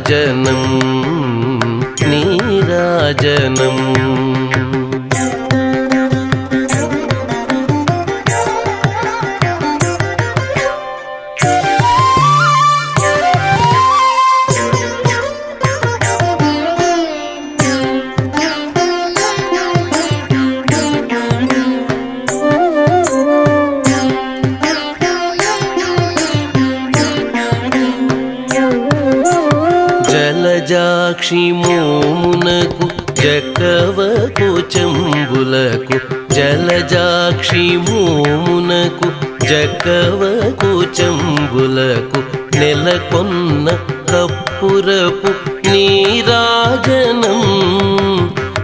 నీరాజనం నీరాజనం జలజాక్షి మోమునకు జకవకు చెంబులకు జలజాక్షి మోమునకు జకవకు చెంబులకు నెలకొన్న కప్పురపు నీరాజనం.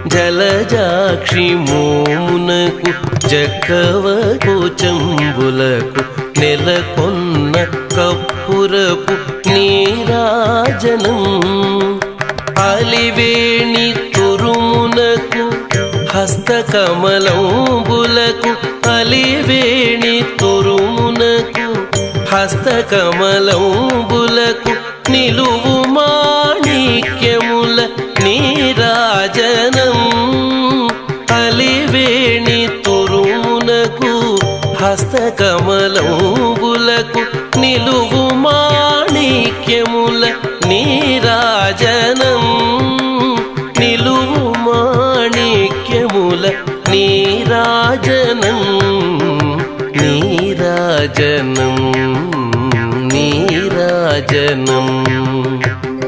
జలజాక్షి మోమునకు జకవకు చెంబులకు నెలకొన్న కప్పురపు నీరాజనం. అలివేణి తురుమునకు హస్తకమలంబులకు అలివేణి తురుమునకు హస్తకమలంబులకు నిలువుమా కమలంబులకు నిలువు మాణిక్యముల నీరాజనం. నిలువు మాణిక్యముల నీరాజనం. నీరాజనం నీరాజనం.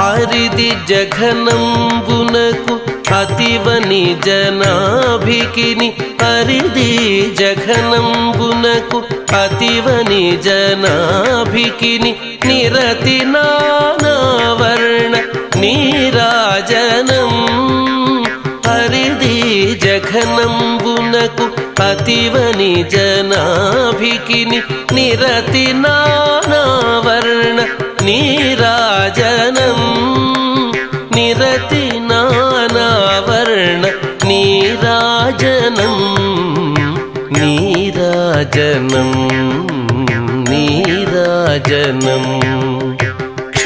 అరిది జఘనంబునకు అతివని జనాభికిని అరిది జఘనంబునకు అతివని జనాభికిని నిరతి నానావర్ణ నీరాజనం జఘనంబునకు పతివని జనాభికిని నిరతి నానావర్ణ నీరాజనం. నిరతి నానావర్ణ నీరాజనం. నీరాజనం నీరాజనం.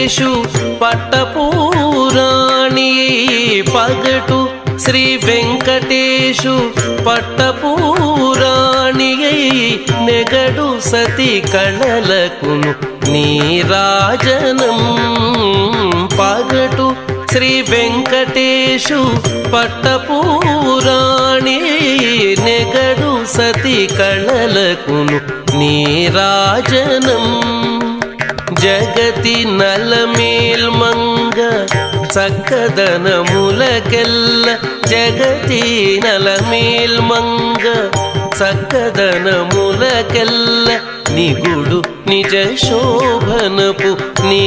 వెంకటేశు పట్టపూరాణి పగటు శ్రీ వెంకటేశు పట్టపూరాణి నెగడు సతి కళలకును నీరాజనం పగటు శ్రీ వెంకటేశు పట్టపూరాణి నెగడు సతి కళలకును నీరాజనం జగతి నలమేల్మంగ చక్కదనములకెల్ల జగతి నలమేల్మంగ చక్కదనములకెల్ల నిగుడు నిజ శోభనపు నీ